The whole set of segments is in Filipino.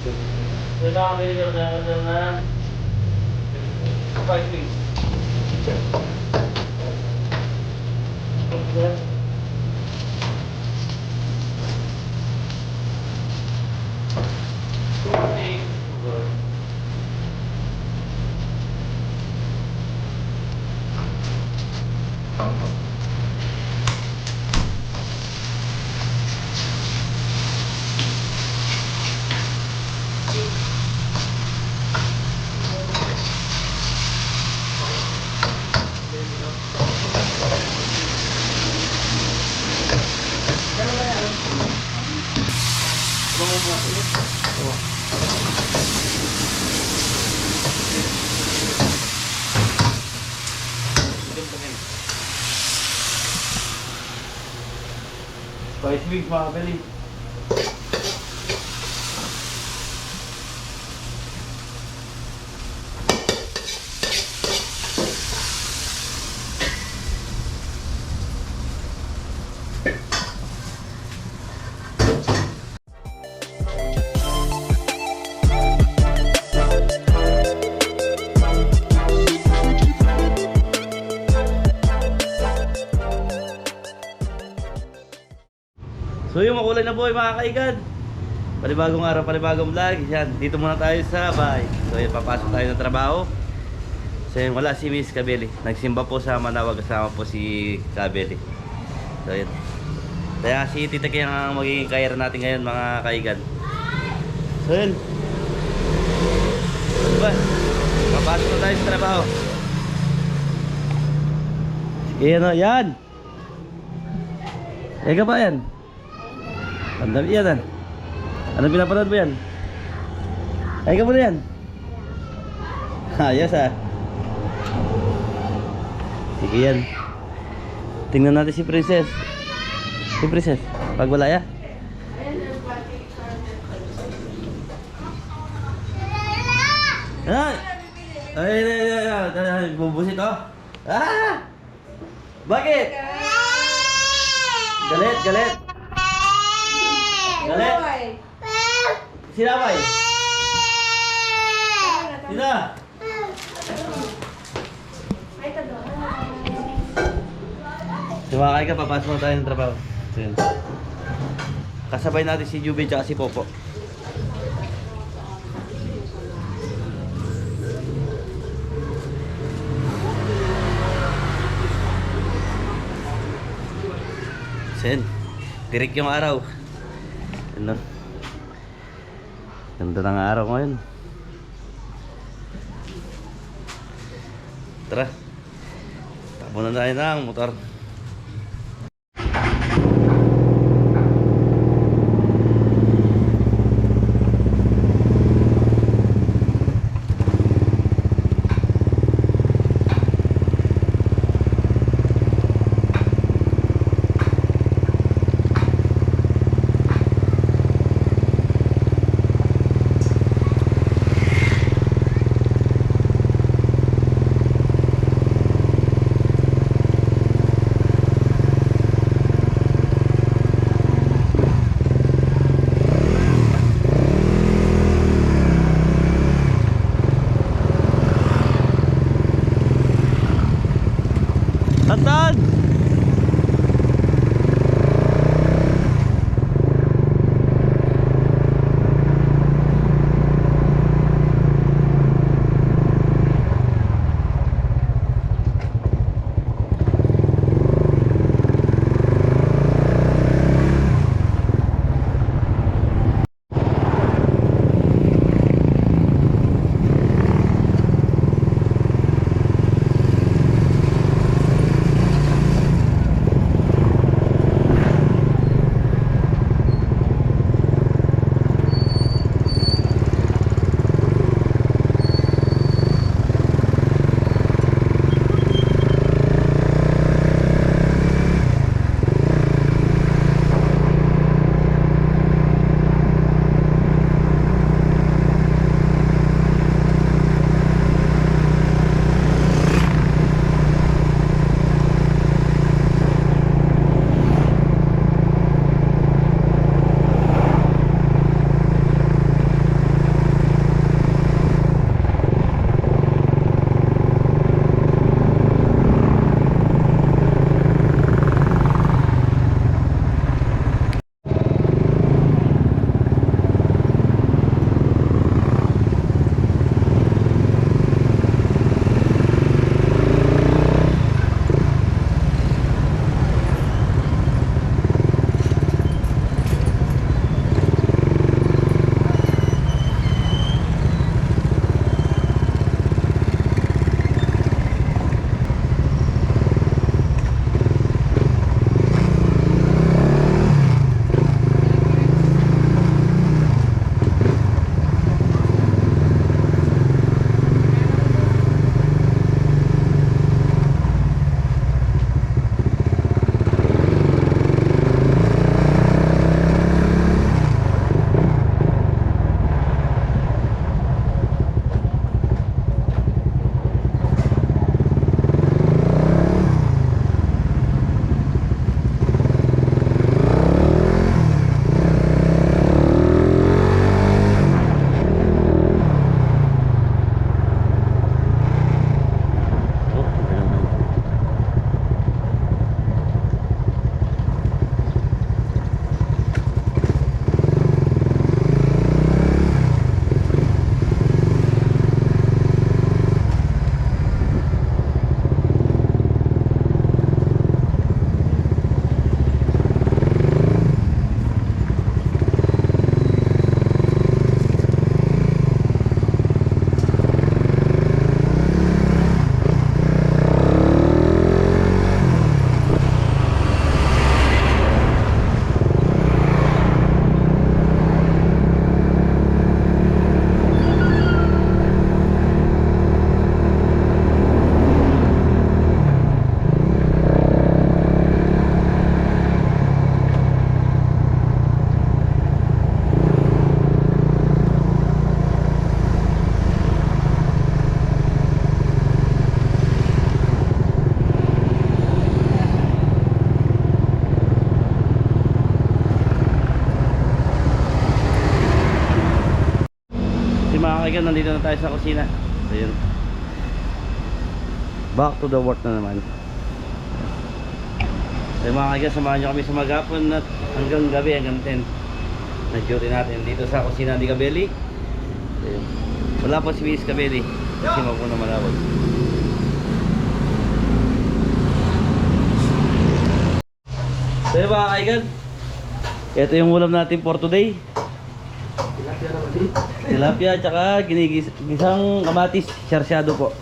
Kailangan kayo na na na na five weeks. Five weeks mga kapali. Buhay mga kaigan. Panibagong araw, panibagong vlog. Yan, dito muna tayo sa bahay. So yan, papasok tayo ng trabaho. So yan, wala si Miss Kabeli. Nagsimba po sa Manawag kasama po si Kabeli. So yan. Kaya si Tita Kaya ang magiging kayar natin ngayon mga kaigan. So yan. Diba? Papasok na tayo sa trabaho. Sige, ano, yan. Eka pa yan. Ang dami yan ah. Ano pinapanood mo yan? Ay ka muna yan. Ayos ah. Sige yan. Tingnan natin si Princess. Si Princess. Pag wala ya. Ah! Ay, ay, ay, ay, ay, ay, bubusit oh. Ah! Bakit? Galit, galit. Galit. Sinaway. Sina? Sumakay ka, papasok na tayo ng trabaho. Yun. Kasabay natin si Juby at si Popo. Sen, tirik yung araw. Ano? Ganda ng araw ngayon. Tara. Takbo na tayo ng motor. Na tayo sa kusina. So yun. Back to the work na naman. So mga kaigan, samahan nyo kami sa maghapon at hanggang gabi, hanggang 10. Na-duty natin dito sa kusina ni Kabeli. So yun. Wala pa si Miss Kabeli. Kasi mapuna malawag. So yun mga kaigan. Ito yung ulam natin for today. Tilapia tsaka ginigis gisang kamatis, sarsyado po.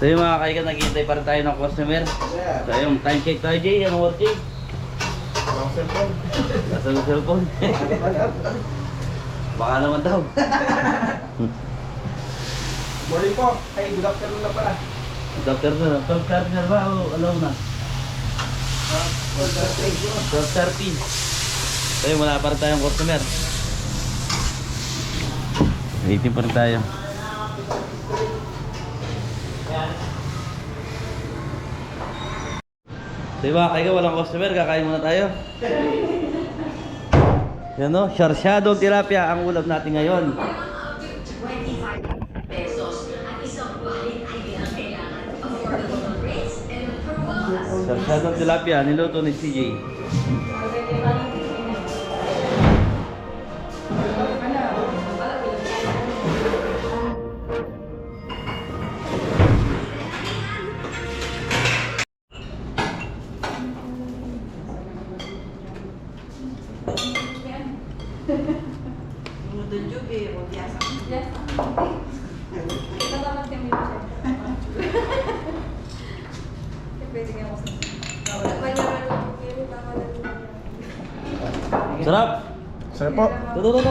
So yung mga kaigan, naghihintay pa rin tayo ng customer. So yung time check tayo, Jay. Anong work, Jay? Nasa ng cellphone. Baka naman daw. Morning po. Ay, good afternoon na pala. Doctor na, 12.30 na ba o alaw na? 12.30. So yun, wala pa rin tayong customer. Waiting pa rin tayo. Mga kaiga, walang customer, kakain muna tayo. Yan o, sarsyadong tilapia ang ulam natin ngayon. 25 pesos at isang balit ay kailangan affordable rates and approval. Sarsyadong tilapia, niluto ni CJ.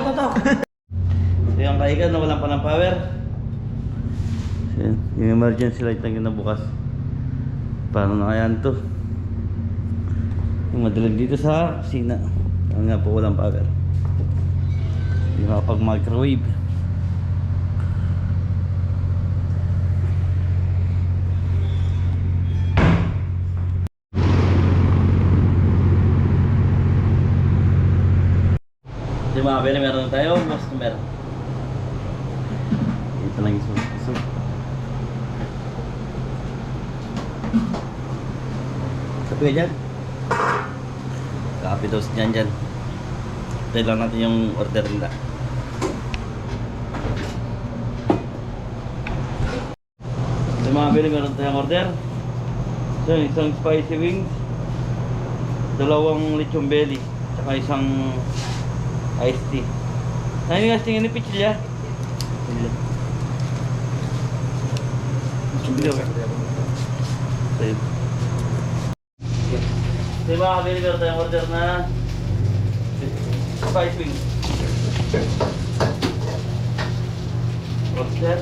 Tuto. So yung kaigan na walang pa ng power. So, yun, yung emergency light na bukas. Paano na kaya to? Yung madilim dito sa kusina. Ano nga po walang power. Hindi makapag-microwave. Mga bele, meron na tayo customer. Ito lang yung soup. Kape ka dyan? Kape daw si dyan dyan. Tayo lang natin yung order nila. Di mga bele, meron tayong order. So, isang spicy wings, dalawang lechon belly, tsaka isang iced tea. Ano yung iced tea ni Pichilya? Pichilya. So yung mga kabili meron tayong order na spice wings. Order.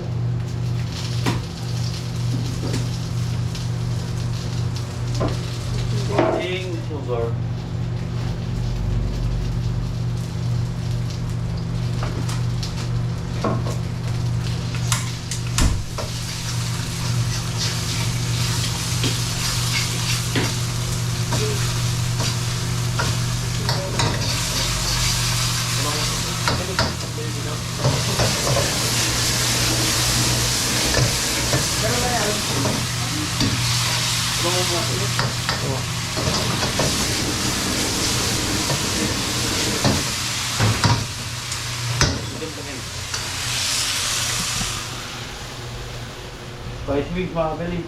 King sugar. Mga kabili.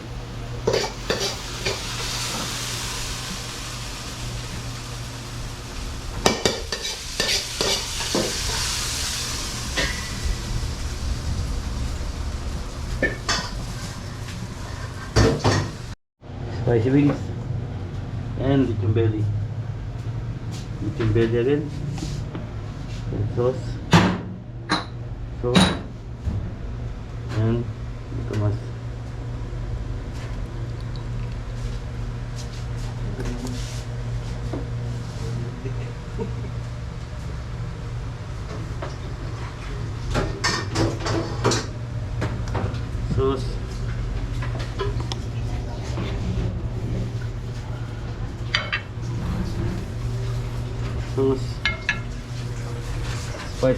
Spicy wings. And lechon belly. Lechon belly again. And sauce. Sauce. And ito mas. Sauce.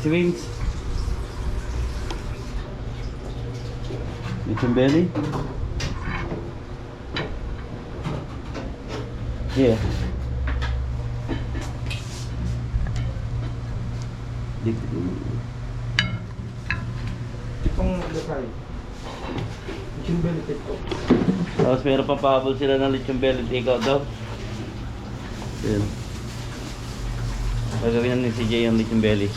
Spicy wings. Lechon belly. Yeah. Itong lakay. Chicken belly po. Tapos meron pa pahabol sila ng lechon belly take out daw. Yun. Gagawin na ni CJ yung lechon belly.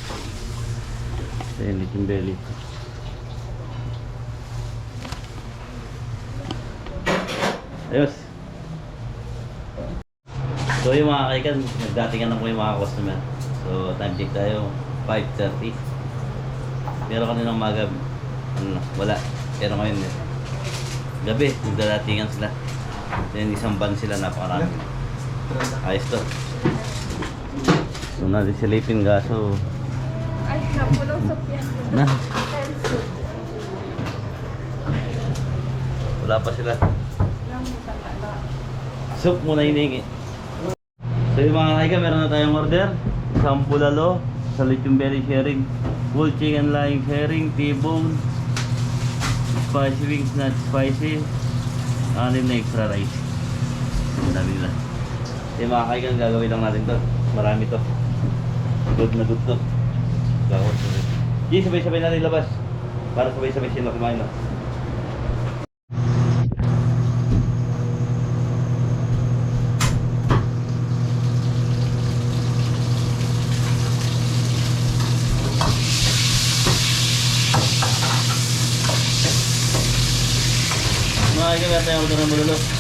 Ayan, lechon belly. Ayos. So yung mga kaikan, nagdatingan na po yung mga customer. So time check tayo, 5.30. Pero kanina umaga, ano, wala. Pero ngayon, eh, gabi, nagdadatingan sila. Then isang van sila, napakarami. Ayos to. So natin silipin gaso. Napulong piyan. Na, wala pa sila. Soup muna hinihingi. So yung mga kaiga, meron na tayong order. Isang bulalo, sa lechon berry sharing, full chicken lime sharing, T-bone, spicy wings not spicy, anim na extra rice. Dami nila. So yung mga kaiga, gagawin lang natin to. Marami to. Good na good to. Gawin to. G, sabay-sabay natin labas. Para sabay-sabay sila kumain na. Mga kaiga, meron tayong order ng bulalo.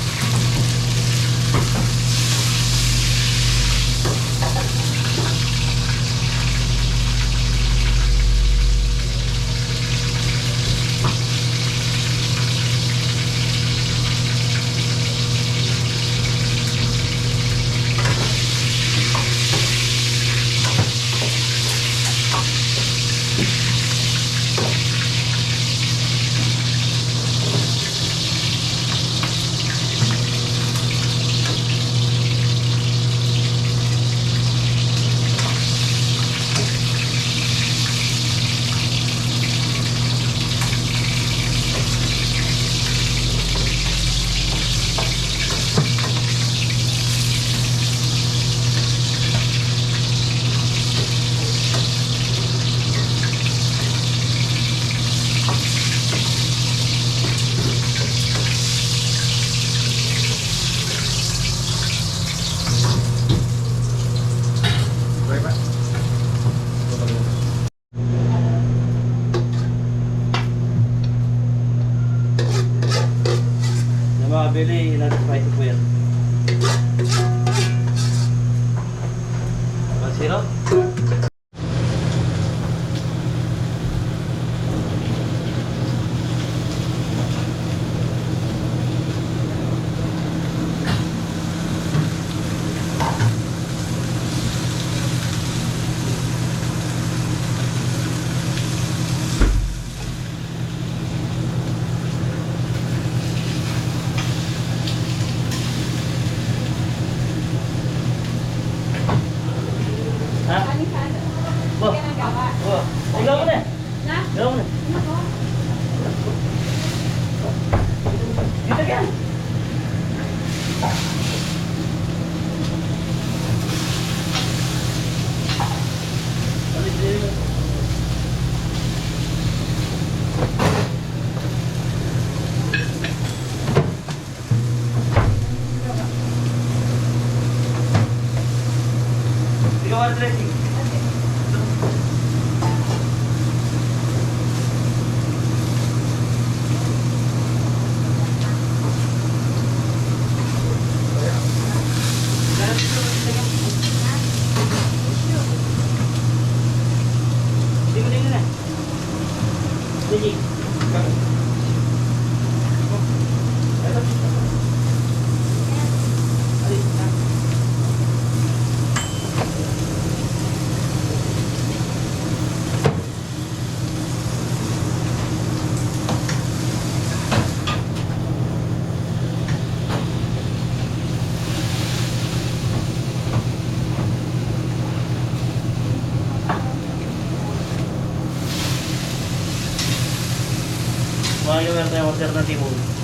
Ikaw ang Mga yung meron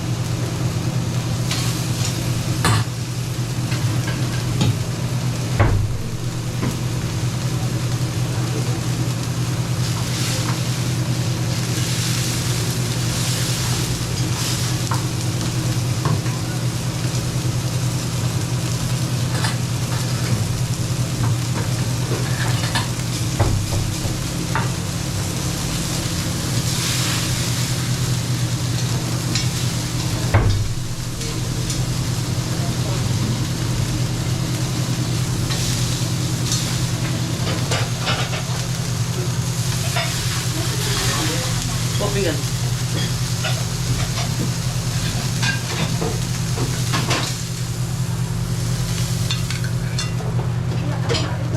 Popping yan.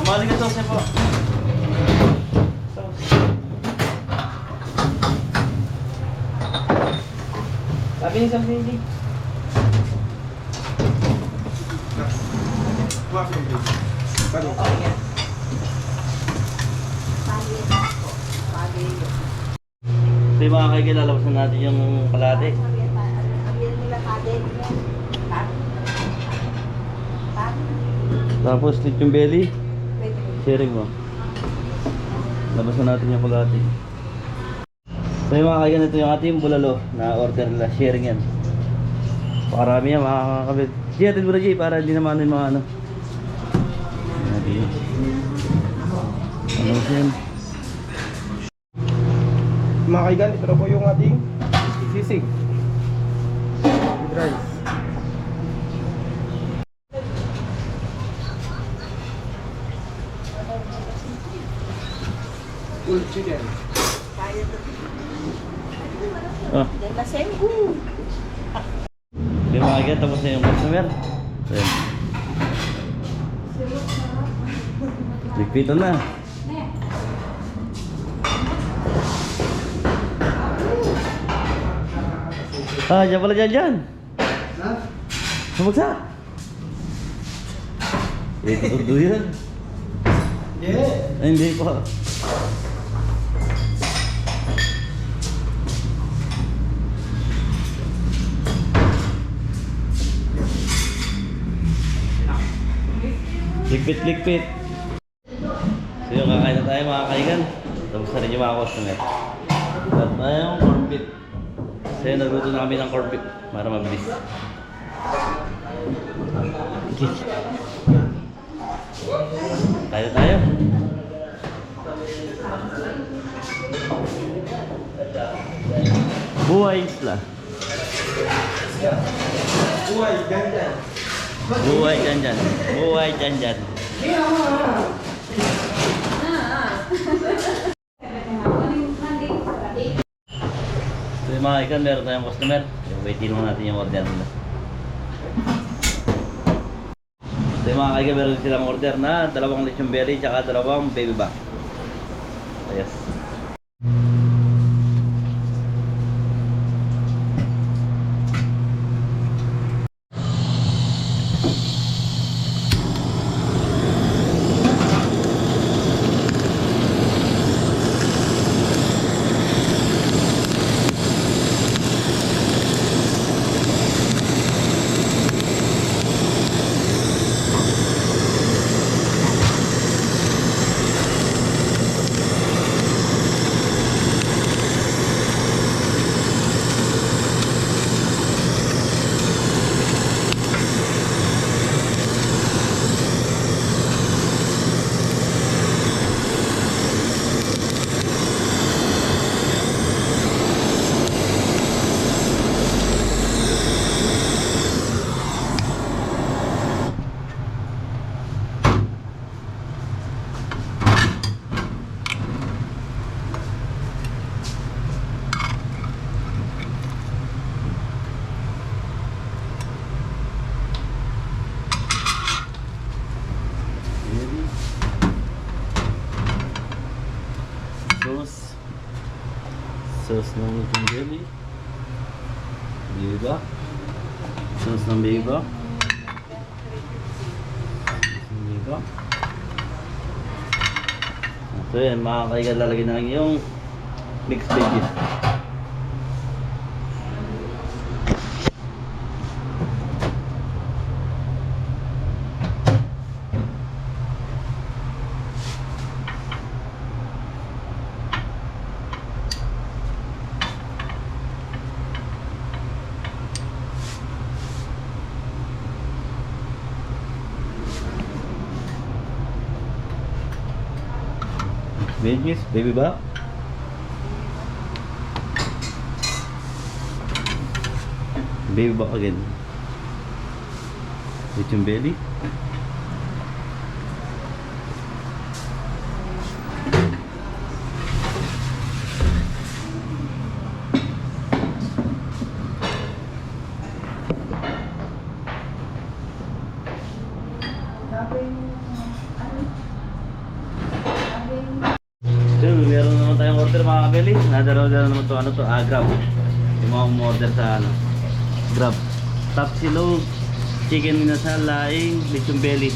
Maling ito sa po. Sabi ni Sabi ni Huwag mo din. Paano? So yung mga kaikilala, labasan natin yung kalate. Tapos split yung belly. Sharing mo. Labasan natin yung kalate. So yung mga kaigan ito yung ating bulalo na order nila. Sharing yan. Pakarami yan mga kakabit. Jay, atid mo na Jay para hindi naman yung mga ano. Ano yan? Mga kaigan, ito na po yung ating sisig. With rice. Full chicken. Oh. Yung mga kaigan tapos na yung customer. Yun. Ligpitan na. Ah, dyan pala dyan dyan. Ha? Sumagsa. Eh, tutudo yan. Yeah. Ay, hindi pa. Ligpit, ligpit. So yung kakain na tayo mga kaigan. Tapos na rin yung mga customer. At tayong corn beef. So yun, na kami ng corn beef para mabilis. Tayo tayo. Buhay isla. Buhay, ganyan. Buhay dyan. Buhay dyan dyan. So yung mga ikan, meron tayong customer. Waitin mo natin yung order nila. So yung mga kaigan, meron silang order na dalawang lechon belly tsaka dalawang baby back. So, yes. Belly. Sauce. Biba. Sauce ng biba. Sauce ng biba. So yan, mga lalagyan na lang yung mixed veggies. Veggies, baby back. Baby back again. With yung belly. So, meron naman tayong order mga kabeli. Nadaraw-daraw naman to ano to, ah, grab. Yung mga umorder sa ano, grab. Top silog, chicken minasal, laing, lechon belly.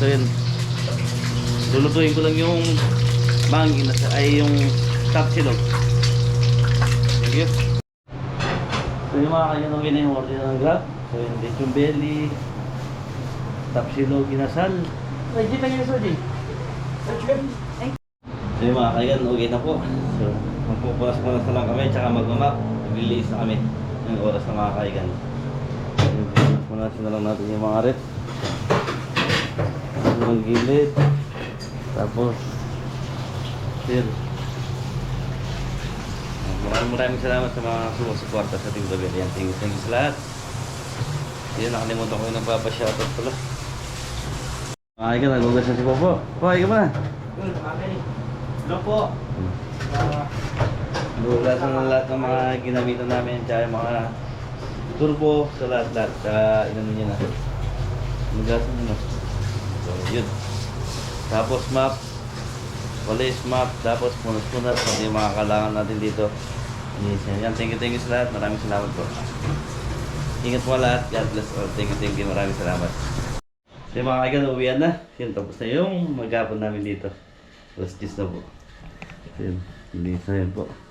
So yun. Lulutuin ko lang yung bang inasal, ay yung top silog. Thank you. So yung mga kanya nung yung order ng grab. So yun, lechon belly, top silog, inasal. Di pa yung soji. So yung mga kaigan, okay na po. So, magpupunas muna sa lang kami, tsaka magmamap. Magliliis na kami ng oras ng mga kaigan. Punas na lang natin yung mga rep. Yung gilid. Tapos, sir. Maraming maraming salamat sa mga sumusuporta sa Team Gabriel. Yan, thank you, thank you sa lahat. Yun, nakalimutan ko yung nagpapashoutout pala. Mga kaigan, nagugas na si Popo. Po, ikaw muna. Hello po. Lulasan ng lahat ng mga ginamitan namin tsaka yung mga turbo sa lahat-lahat tsaka inano niya na magasan nyo na so yun tapos map police map tapos punas-punas pati yung mga kailangan natin dito yan. Thank you, thank you sa lahat. Maraming salamat po. Ingat po lahat. God bless all. Thank you, thank you. Maraming salamat. So mga kaigan, uwian na. Yun, tapos na yung maghapon namin dito. Alas 10 na po. So hindi na po.